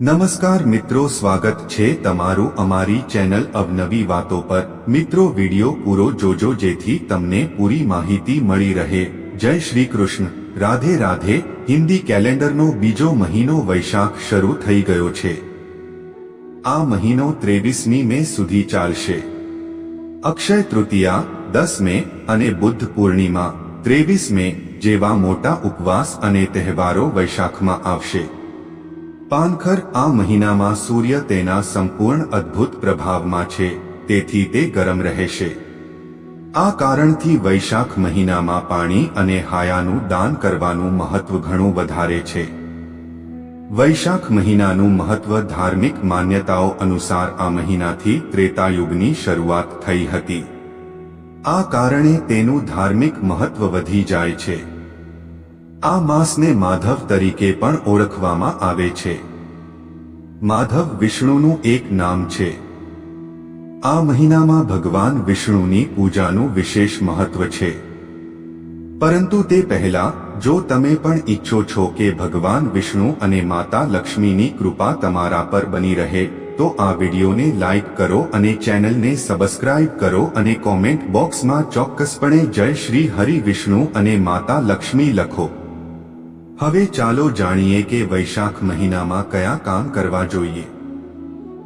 નમસ્કાર મિત્રો, સ્વાગત છે તમારું અમારી ચેનલ અવનવી વાતો પર. મિત્રો, વિડિયો પૂરો જોજો જેથી તમને પૂરી માહિતી મળી રહે. જય શ્રી કૃષ્ણ. રાધે રાધે, હિન્દી કેલેન્ડરનો બીજો મહિનો વૈશાખ શરૂ થઈ ગયો છે. આ મહિનો ત્રેવીસમી મે સુધી ચાલશે. અક્ષય તૃતીયા, દસ મે અને બુદ્ધ પૂર્ણિમા. ત્રેવીસ મે જેવા મોટા ઉપવાસ અને તહેવારો વૈશાખમાં આવશે. પાનખર આ મહિનામાં સૂર્ય તેના સંપૂર્ણ અદ્ભુત પ્રભાવમાં છે, તેથી તે ગરમ રહેશે. આ કારણથી વૈશાખ મહિનામાં પાણી અને હાયાનું દાન કરવાનું મહત્વ ઘણું વધારે છે. વૈશાખ મહિનાનું મહત્વ ધાર્મિક માન્યતાઓ અનુસાર આ મહિનાથી ત્રેતાયુગની શરૂઆત થઈ હતી. આ કારણે તેનું ધાર્મિક મહત્વ વધી જાય છે. આ માસને માધવ તરીકે પણ ઓળખવામાં આવે છે. માધવ વિષ્ણુનું એક નામ છે. આ મહિનામાં ભગવાન વિષ્ણુની પૂજાનું વિશેષ મહત્વ છે. પરંતુ તે પહેલા, જો તમે પણ ઈચ્છો છો કે ભગવાન વિષ્ણુ અને માતા લક્ષ્મીની કૃપા તમારા પર બની રહે, તો આ વિડીયોને લાઈક કરો અને ચેનલને સબસ્ક્રાઇબ કરો અને કોમેન્ટ બોક્સમાં ચોક્કસપણે જય શ્રી હરિ વિષ્ણુ અને માતા લક્ષ્મી લખો. હવે ચાલો જાણીએ કે વૈશાખ મહિનામાં કયા કામ કરવા જોઈએ.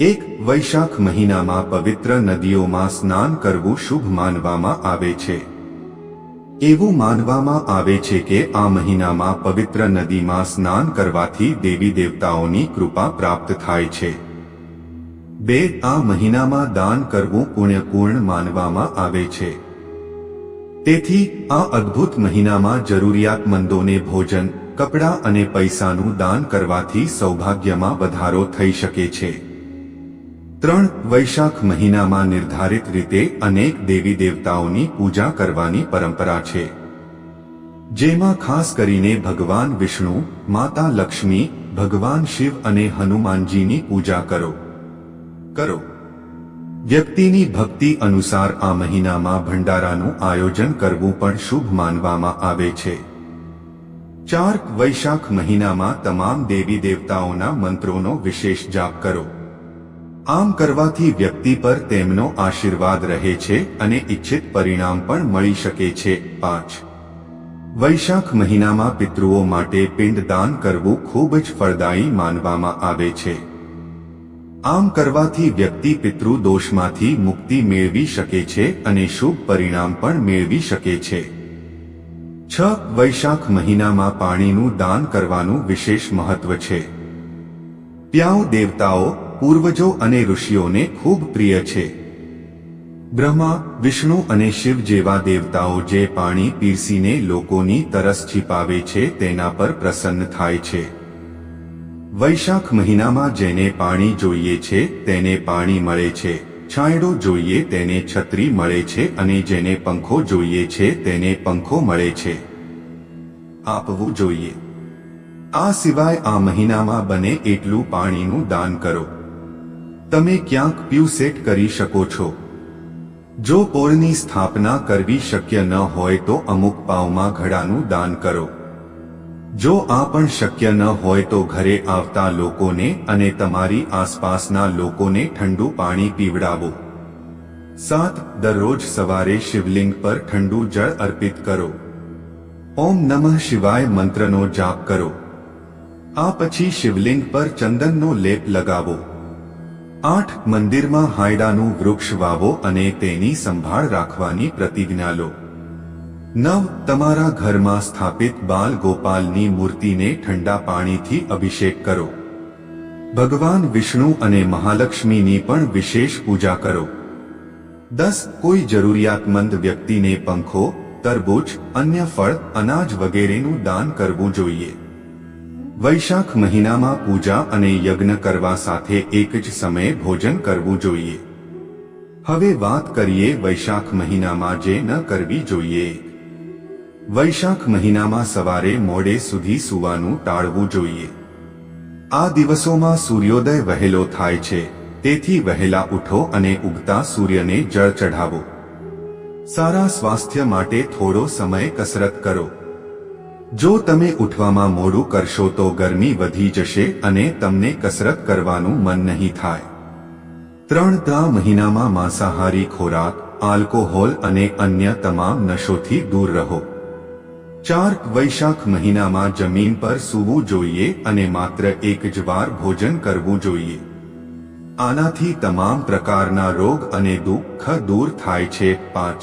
એક, વૈશાખ મહિનામાં પવિત્ર નદીઓમાં સ્નાન કરવું શુભ માનવામાં આવે છે. એવું માનવામાં આવે છે કે આ મહિનામાં પવિત્ર નદીમાં સ્નાન કરવાથી દેવી દેવતાઓની કૃપા પ્રાપ્ત થાય છે. બે, આ મહિનામાં દાન કરવું પુણ્યપૂર્ણ માનવામાં આવે છે. તેથી, આ અદ્ભુત મહિનામાં જરૂરિયાતમંદોને ભોજન કપડાં અને પૈસાનું દાન કરવાથી સૌભાગ્યમાં વધારો થઈ શકે છે. ત્રણ, વૈશાખ મહિનામાં નિર્ધારિત રીતે અનેક દેવી દેવતાઓની પૂજા કરવાની પરંપરા છે. જેમાં ખાસ કરીને ભગવાન વિષ્ણુ, માતા લક્ષ્મી, ભગવાન શિવ અને હનુમાનજીની પૂજા કરો. કરો. વ્યક્તિની ભક્તિ અનુસાર આ મહિનામાં ભંડારાનું આયોજન કરવું પણ શુભ માનવામાં આવે છે. ચાર વૈશાખ મહિનામાં તમામ દેવી દેવતાઓના મંત્રોનો વિશેષ જાપ કરો. આમ કરવાથી વ્યક્તિ પર તેમનો આશીર્વાદ રહે છે અને ઇચ્છિત પરિણામ પણ મળી શકે છે. પાંચ. વૈશાખ મહિનામાં પિતૃઓ માટે પિંડદાન કરવું ખૂબ જ ફળદાયી માનવામાં આવે છે. આમ કરવાથી વ્યક્તિ પિતૃ દોષમાંથી મુક્તિ મેળવી શકે છે અને શુભ પરિણામ પણ મેળવી શકે છે. છ વૈશાખ મહિનામાં પાણીનું દાન કરવાનું વિશેષ મહત્વ છે. પ્યાઉ દેવતાઓ, પૂર્વજો અને ઋષિઓને ખૂબ પ્રિય છે. બ્રહ્મા, વિષ્ણુ અને શિવ જેવા દેવતાઓ જે પાણી પીરસીને લોકોની તરસ છીપાવે છે તેના પર પ્રસન્ન થાય છે. વૈશાખ મહિનામાં જેને પાણી જોઈએ છે તેને પાણી મળે છે. છાંયડો જોઈએ તેને છત્રી મળે છે અને જેને પંખો જોઈએ છે તેને પંખો મળે છે. આપવું જોઈએ. આ સિવાય આ મહિનામાં બને એટલું પાણીનું દાન કરો. તમે ક્યાંક પ્યુ સેટ કરી શકો છો. જો પોળની સ્થાપના કરવી શક્ય ન હોય તો અમુક પાવમાં ઘડાનું દાન કરો. જો આ પણ શક્ય ન હોય તો ઘરે આવતા લોકોને અને તમારી આસપાસના લોકોને ઠંડુ પાણી પીવડાવો. સાત, દરરોજ સવારે શિવલિંગ પર ઠંડુ જળ અર્પિત કરો. ઓમ નમઃ શિવાય મંત્રનો જાપ કરો. આ પછી શિવલિંગ પર ચંદનનો લેપ લગાવો. આઠ, મંદિરમાં હાયડાનું વૃક્ષ વાવો અને તેની સંભાળ રાખવાની પ્રતિજ્ઞા લો. નવ તમારા ઘરમાં સ્થાપિત બાલ ગોપાલની મૂર્તિને ઠંડા પાણીથી અભિષેક કરો. ભગવાન વિષ્ણુ અને મહાલક્ષ્મીની પણ વિશેષ પૂજા કરો. દસ કોઈ જરૂરિયાતમંદ વ્યક્તિને પંખો, તરબૂચ, અન્ય ફળ, અનાજ વગેરેનું દાન કરવું જોઈએ. વૈશાખ મહિનામાં પૂજા અને યજ્ઞ કરવા સાથે એક જ સમયે ભોજન કરવું જોઈએ. હવે વાત કરીએ વૈશાખ મહિનામાં જે ન કરવી જોઈએ. વૈશાખ મહિનામાં સવારે મોડે સુધી સુવાનું ટાળવું જોઈએ. આ દિવસોમાં સૂર્યોદય વહેલો થાય છે, તેથી વહેલા ઉઠો અને ઉગતા સૂર્યને જળ ચઢાવો. સારા સ્વાસ્થ્ય માટે થોડો સમય કસરત કરો. જો તમે ઉઠવામાં મોડું કરશો તો ગરમી વધી જશે અને તમને કસરત કરવાનું મન નહીં થાય. ત્રણ ત્રા મહિનામાં માંસાહારી ખોરાક, આલ્કોહોલ અને અન્ય તમામ નશોથી દૂર રહો. ચાર વૈશાખ મહિનામાં જમીન પર સૂવું જોઈએ અને માત્ર એક જ વાર ભોજન કરવું જોઈએ. આનાથી તમામ પ્રકારના રોગ અને દુઃખ દૂર થાય છે. પાંચ.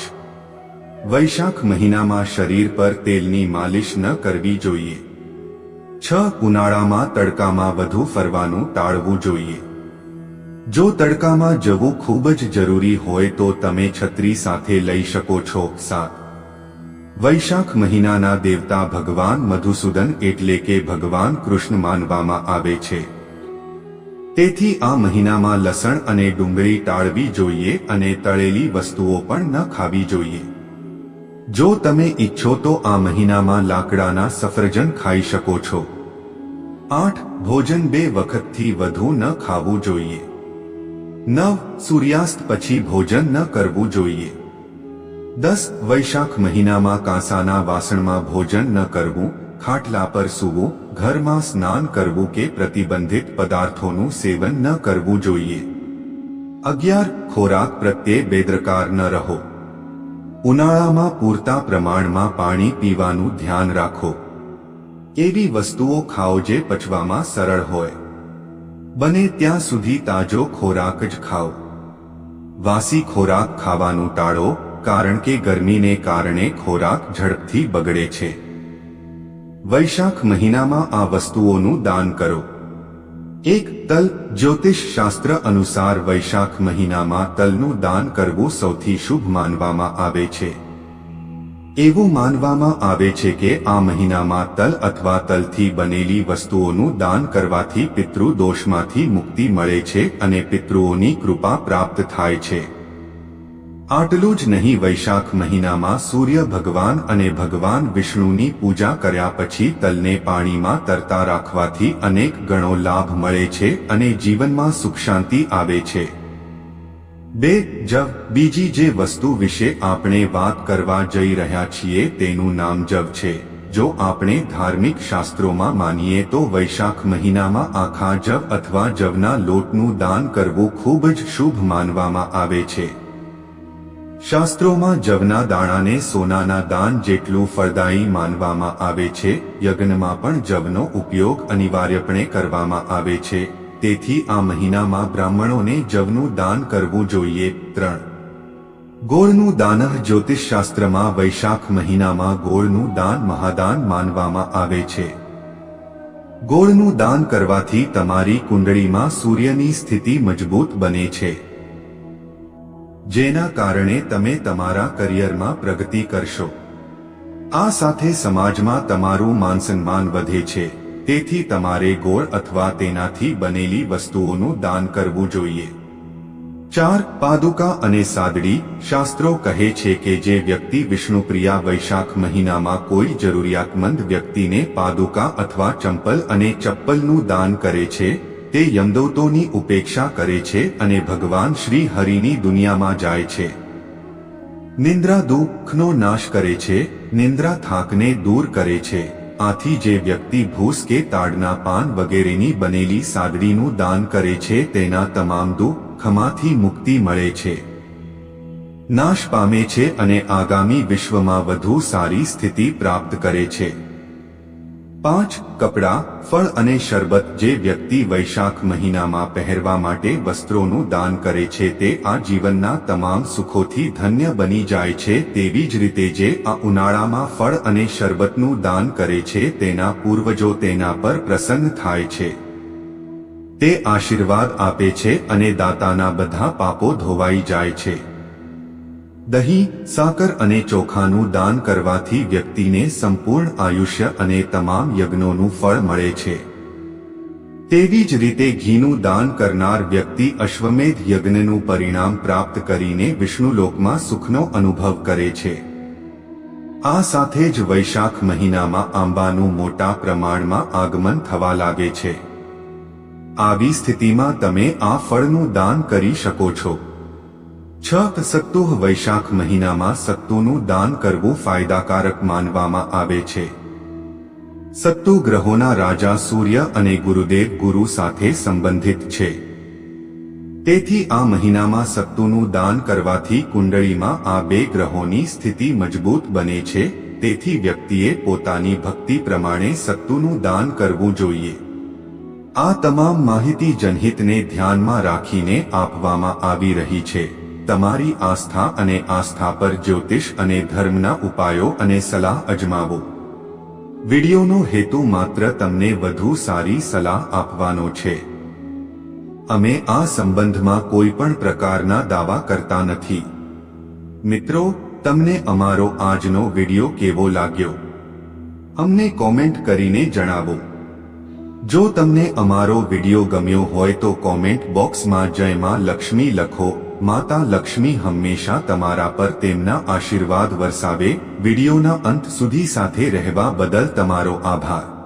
વૈશાખ મહિનામાં શરીર પર તેલની માલિશ ન કરવી જોઈએ. છ ઉનાળામાં તડકામાં વધુ ફરવાનું ટાળવું જોઈએ. જો તડકામાં જવું ખૂબ જ જરૂરી હોય તો તમે છત્રી સાથે લઈ શકો છો. સાત. વૈશાખ મહિનાના દેવતા ભગવાન મધુસૂદન એટલે કે ભગવાન કૃષ્ણ માનવામાં આવે છે. તેથી આ મહિનામાં લસણ અને ડુંગળી ટાળવી જોઈએ અને તળેલી વસ્તુઓ પણ ન ખાવી જોઈએ. જો તમે ઈચ્છો તો આ મહિનામાં લાકડાના સફરજન ખાઈ શકો છો. આઠ, ભોજન બે વખતથી વધુ ન ખાવું જોઈએ. નવ, સૂર્યાસ્ત પછી ભોજન ન કરવું જોઈએ. દસ વૈશાખ મહિનામાં કાંસાના વાસણમાં ભોજન ન કરવું, ખાટલા પર સૂવું, ઘરમાં સ્નાન કરવું કે પ્રતિબંધિત પદાર્થોનું સેવન ન કરવું જોઈએ. અગિયાર, ખોરાક પ્રત્યે બેદરકાર ન રહો. ઉનાળામાં પૂરતા પ્રમાણમાં પાણી પીવાનું ધ્યાન રાખો. એવી વસ્તુઓ ખાઓ જે પચવામાં સરળ હોય. બને ત્યાં સુધી તાજો ખોરાક જ ખાઓ. વાસી ખોરાક ખાવાનું ટાળો કારણ કે ગરમીને કારણે ખોરાક ઝડપથી બગડે છે. વૈશાખ મહિનામાં આ વસ્તુઓનું દાન કરો. એક તલ જ્યોતિષ શાસ્ત્ર અનુસાર વૈશાખ મહિનામાં તલનું દાન કરવું સૌથી શુભ માનવામાં આવે છે. એવું માનવામાં આવે છે કે આ મહિનામાં તલ અથવા તલથી બનેલી વસ્તુઓનું દાન કરવાથી પિતૃ દોષમાંથી મુક્તિ મળે છે અને પિતૃઓની કૃપા પ્રાપ્ત થાય છે. આટલું જ નહીં, વૈશાખ મહિનામાં સૂર્ય ભગવાન અને ભગવાન વિષ્ણુની પૂજા કર્યા પછી તલને પાણીમાં તરતા રાખવાથી અનેક ગણો લાભ મળે છે અને જીવનમાં સુખ શાંતિ આવે છે. બે, જવ, બીજી જે વસ્તુ વિશે આપણે વાત કરવા જઈ રહ્યા છીએ તેનું નામ જવ છે. જો આપણે ધાર્મિક શાસ્ત્રોમાં માનીએ તો વૈશાખ મહિનામાં આખા જવ અથવા જવના લોટનું દાન કરવું ખૂબ જ શુભ માનવામાં આવે છે. શાસ્ત્રોમાં જવના દાણાને સોનાના દાન જેટલું ફળદાયી માનવામાં આવે છે, યજ્ઞમાં પણ જવનો ઉપયોગ અનિવાર્યપણે કરવામાં આવે છે. તેથી આ મહિનામાં બ્રાહ્મણોને જવનું દાન કરવું જોઈએ. ત્રણ. ગોળનું દાન જ્યોતિષશાસ્ત્રમાં વૈશાખ મહિનામાં ગોળનું દાન મહાદાન માનવામાં આવે છે. ગોળનું દાન કરવાથી તમારી કુંડળીમાં સૂર્યની સ્થિતિ મજબૂત બને છે. જેના કારણે તમે તમારા કરિયરમાં પ્રગતિ કરશો. આ સાથે સમાજમાં તમારું માનસન્માન વધે છે. તેથી તમારે ગોળ અથવા તેનાથી બનેલી વસ્તુઓનું દાન કરવું જોઈએ. ચાર, પાદુકા અને સાદડી શાસ્ત્રો કહે છે કે જે વ્યક્તિ વિષ્ણુપ્રિયા વૈશાખ મહિનામાં કોઈ જરૂરિયાતમંદ વ્યક્તિને પાદુકા અથવા ચંપલ અને ચપ્પલનું દાન કરે છે તે યમદૌતોની ઉપેક્ષા કરે છે અને ભગવાન શ્રી હરિની દુનિયામાં જાય છે. નિંદ્રા દુઃખનો નાશ કરે છે, નિંદ્રા થાકને દૂર કરે છે. આથી જે વ્યક્તિ ભૂસ કે તાડના પાન વગેરેની બનેલી સાદડીનું દાન કરે છે, તેના તમામ દુઃખમાંથી મુક્તિ મળે છે. નાશ પામે છે અને આગામી વિશ્વમાં વધુ સારી સ્થિતિ પ્રાપ્ત કરે છે. પાંચ કપડાં, ફળ અને શરબત જે વ્યક્તિ વૈશાખ મહિનામાં પહેરવા માટે વસ્ત્રોનું દાન કરે છે તે આ જીવનના તમામ સુખોથી ધન્ય બની જાય છે તેવી જ રીતે જે આ ઉનાળામાં ફળ અને શરબતનું દાન કરે છે તેના પૂર્વજો તેના પર પ્રસન્ન થાય છે. તે આશીર્વાદ આપે છે અને દાતાના બધા પાપો ધોવાઈ જાય છે. દહીં, સાકર અને ચોખાનું દાન કરવાથી વ્યક્તિને સંપૂર્ણ આયુષ્ય અને તમામ યજ્ઞોનું ફળ મળે છે. તેવી જ રીતે ઘીનું દાન કરનાર વ્યક્તિ અશ્વમેધ યજ્ઞનું પરિણામ પ્રાપ્ત કરીને વિષ્ણુલોકમાં સુખનો અનુભવ કરે છે. આ સાથે જ વૈશાખ મહિનામાં આંબાનું મોટા પ્રમાણમાં આગમન થવા લાગે છે. આવી સ્થિતિમાં તમે આ ફળનું દાન કરી શકો છો. છ સત્તુહ વૈશાખ મહિનામાં સત્તુનું દાન કરવું ફાયદાકારક માનવામાં આવે છે. સત્તુ ગ્રહોના રાજા સૂર્ય અને ગુરુદેવ ગુરુ સાથે સંબંધિત છે. તેથી આ મહિનામાં સત્તુનું દાન કરવાથી કુંડળીમાં આ બે ગ્રહોની સ્થિતિ મજબૂત બને છે, તેથી વ્યક્તિએ પોતાની ભક્તિ પ્રમાણે સત્તુનું દાન કરવું જોઈએ. આ તમામ માહિતી જનહિતને ધ્યાનમાં રાખીને આપવામાં આવી રહી છે. તમારી આસ્થા અને આસ્થા પર જ્યોતિષ અને ધર્મના ઉપાયો અને સલાહ અજમાવો. વિડિયોનો હેતુ માત્ર તમને વધુ સારી સલાહ આપવાનો છે. અમે આ સંબંધમાં કોઈ પણ પ્રકારના દાવા કરતા નથી. મિત્રો, તમને અમારો આજનો વિડિયો કેવો લાગ્યો? અમને કોમેન્ટ કરીને જણાવો. જો તમને અમારો વિડિયો ગમ્યો હોય તો કોમેન્ટ બોક્સમાં જય માં લક્ષ્મી લખો. માતા લક્ષ્મી હંમેશા તમારા પર તેમના આશીર્વાદ વરસાવે, વિડીયોના અંત સુધી સાથે રહેવા બદલ તમારો આભાર.